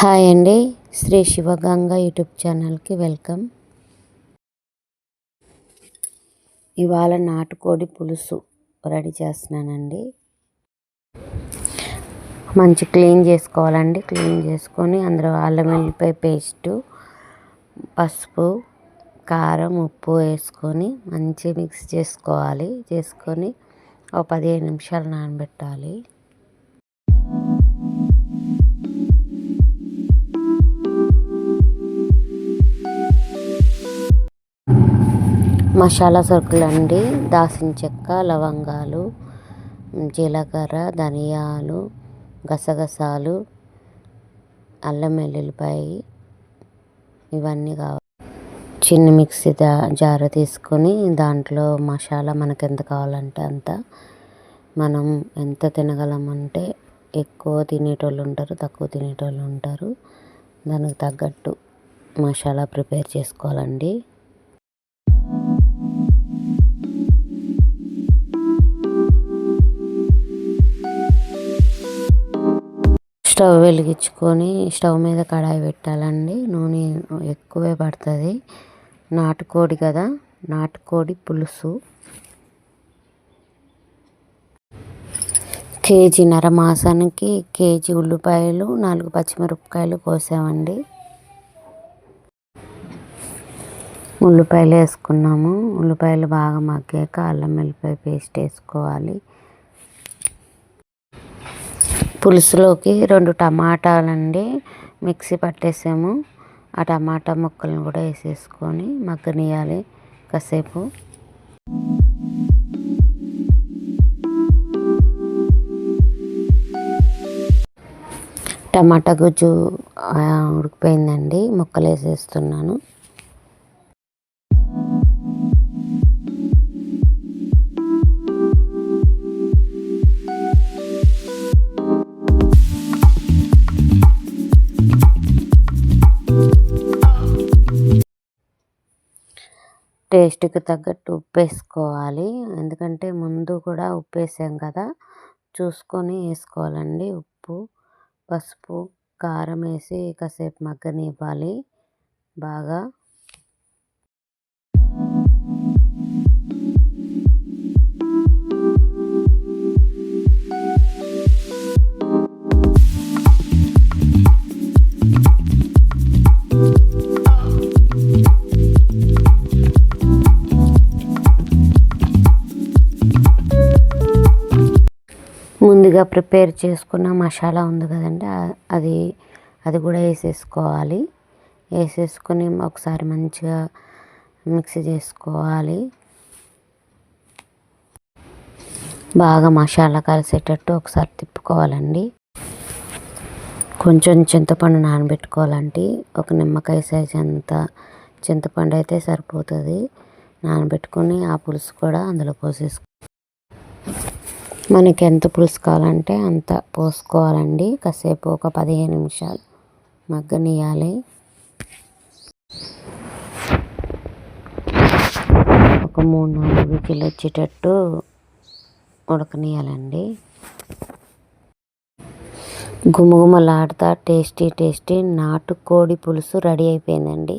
Hi అండి. Shri Sivaganga YouTube ఛానల్కి welcome. ఇవాళ నాటుకోడి పులుసు రెడీ చేస్తున్నానండి. మంచి క్లీన్ చేసుకోవాలండి. క్లీన్ చేసుకొని అందులో అల్లం వెల్లిపాయ పేస్టు పసుపు కారం ఉప్పు వేసుకొని మంచి మిక్స్ చేసుకోవాలి. చేసుకొని ఒక పదిహేను నిమిషాలు నానబెట్టాలి. మసాలా సరుకులు అండి దాల్చిన చెక్క లవంగాలు జీలకర్ర ధనియాలు గసగసాలు అల్లం వెల్లుల్లిపాయ ఇవన్నీ కావాలి. చిన్న మిక్సీ జార తీసుకొని దాంట్లో మసాలా మనకు ఎంత కావాలంటే అంత. మనం ఎంత తినగలమంటే ఎక్కువ తినేటోళ్ళు ఉంటారు తక్కువ తినేటోళ్ళు ఉంటారు. దానికి తగ్గట్టు మసాలా ప్రిపేర్ చేసుకోవాలండి. స్టవ్ వెలిగించుకొని స్టవ్ మీద కడాయి పెట్టాలండి. నూనె ఎక్కువే పడుతుంది. నాటుకోడి కదా నాటుకోడి పులుసు. కేజీన్నర మాసానికి కేజీ ఉల్లిపాయలు నాలుగు పచ్చిమిరపకాయలు కోసామండి. ఉల్లిపాయలు వేసుకున్నాము. ఉల్లిపాయలు బాగా మగ్గాక అల్లం వెల్లిపాయ పేస్ట్ వేసుకోవాలి. పులుసులోకి రెండు టమాటాలండి మిక్సీ పట్టేసాము. ఆ టమాటా ముక్కలను కూడా వేసేసుకొని మగ్గనియాలి కాసేపు. టమాటా గుజ్జు ఉడికిపోయిందండి. ముక్కలు వేసేస్తున్నాను టేస్ట్కి తగ్గట్టు ఉప్పు వేసుకోవాలి ఎందుకంటే ముందు కూడా ఉప్పు వేసాం కదా చూసుకొని వేసుకోవాలండి ఉప్పు పసుపు కారం వేసి కాసేపు మగ్గనివ్వాలి. బాగా ముందుగా ప్రిపేర్ చేసుకున్న మసాలా ఉంది కదండి అది అది కూడా వేసేసుకోవాలి. వేసేసుకొని ఒకసారి మంచిగా మిక్స్ చేసుకోవాలి. బాగా మసాలా కలిసేటట్టు ఒకసారి తిప్పుకోవాలండి. కొంచెం చింతపండు నానబెట్టుకోవాలండి. ఒక నిమ్మకాయ సైజ్ అంత చింతపండు అయితే సరిపోతుంది. నానబెట్టుకొని ఆ పులుసు కూడా అందులో పోసేసుకో మనకి ఎంత పులుసు కావాలంటే అంత పోసుకోవాలండి. కాసేపు ఒక పదిహేను నిమిషాలు మగ్గనియాలి ఒక మూడు నాలుగు విజిల్ వచ్చేటట్టు ఉడకనియాలండి గుమగుమలాడుతా టేస్టీ టేస్టీ నాటుకోడి పులుసు రెడీ అయిపోయిందండి.